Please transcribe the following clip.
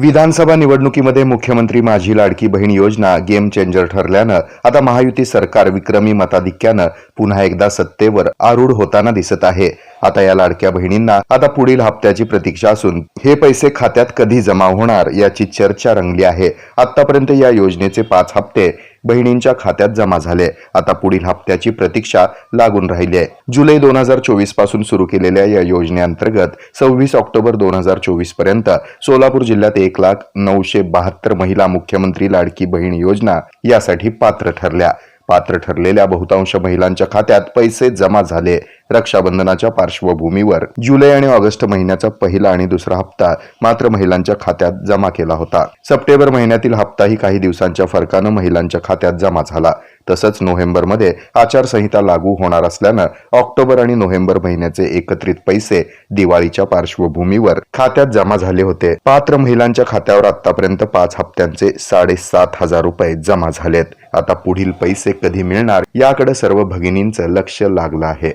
विधानसभा निवडणुकीमध्ये मुख्यमंत्री माझी लाडकी बहीण योजना गेम चेंजर ठरल्यानं आता महायुती सरकार विक्रमी मताधिक्यानं पुन्हा एकदा सत्तेवर आरूढ होताना दिसत आहे. आता या लाडक्या बहिणींना आता पुढील हप्त्याची प्रतीक्षा असून हे पैसे खात्यात कधी जमा होणार याची चर्चा रंगली आहे. आतापर्यंत या योजनेचे पाच हप्ते बहिणींच्या खात्यात जमा झाले. आता पुढील हप्त्याची प्रतीक्षा लागून राहिली आहे. जुलै दोन हजार चोवीसपासून सुरू केलेल्या या योजनेअंतर्गत सव्वीस ऑक्टोबर दोन हजार चोवीसपर्यंत सोलापूर जिल्ह्यात एक लाख नऊशे बहात्तर महिला मुख्यमंत्री लाडकी बहीण योजना यासाठी पात्र ठरल्या. पात्र ठरलेल्या बहुतांश महिलांच्या खात्यात पैसे जमा झाले. रक्षाबंधनाच्या पार्श्वभूमीवर जुलै आणि ऑगस्ट महिन्याचा पहिला आणि दुसरा हप्ता मात्र महिलांच्या खात्यात जमा केला होता. सप्टेंबर महिन्यातील हप्ताही काही दिवसांच्या फरकानं महिलांच्या खात्यात जमा झाला. तसंच नोव्हेंबरमध्ये आचारसंहिता लागू होणार असल्यानं ऑक्टोबर आणि नोव्हेंबर महिन्याचे एकत्रित पैसे दिवाळीच्या पार्श्वभूमीवर खात्यात जमा झाले होते. पात्र महिलांच्या खात्यावर आतापर्यंत पाच हप्त्यांचे साडेसात हजार रुपये जमा झालेत. आता पुढील पैसे कधी मिळणार? याकडे सर्व भगिनींचं लक्ष लागलं आहे.